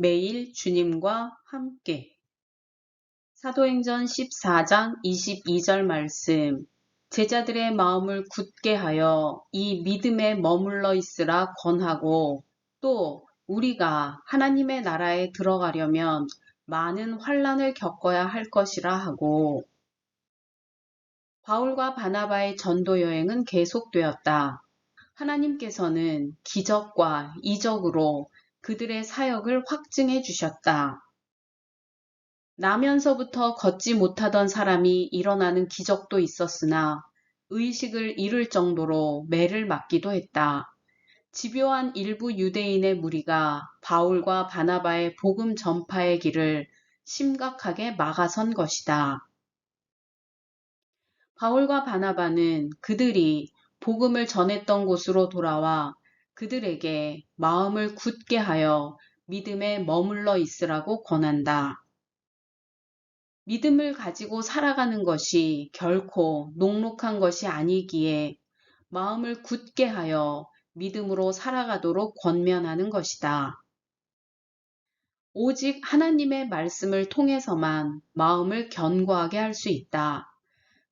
매일 주님과 함께 사도행전 14장 22절 말씀 제자들의 마음을 굳게 하여 이 믿음에 머물러 있으라 권하고 또 우리가 하나님의 나라에 들어가려면 많은 환란을 겪어야 할 것이라 하고 바울과 바나바의 전도 여행은 계속되었다. 하나님께서는 기적과 이적으로 그들의 사역을 확증해 주셨다. 나면서부터 걷지 못하던 사람이 일어나는 기적도 있었으나 의식을 잃을 정도로 매를 맞기도 했다. 집요한 일부 유대인의 무리가 바울과 바나바의 복음 전파의 길을 심각하게 막아선 것이다. 바울과 바나바는 그들이 복음을 전했던 곳으로 돌아와 그들에게 마음을 굳게 하여 믿음에 머물러 있으라고 권한다. 믿음을 가지고 살아가는 것이 결코 녹록한 것이 아니기에 마음을 굳게 하여 믿음으로 살아가도록 권면하는 것이다. 오직 하나님의 말씀을 통해서만 마음을 견고하게 할 수 있다.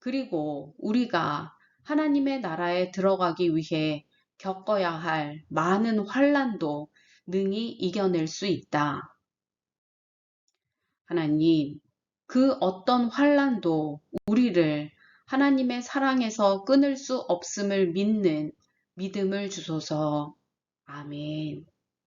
그리고 우리가 하나님의 나라에 들어가기 위해 겪어야 할 많은 환란도 능히 이겨낼 수 있다. 하나님, 그 어떤 환란도 우리를 하나님의 사랑에서 끊을 수 없음을 믿는 믿음을 주소서. 아멘.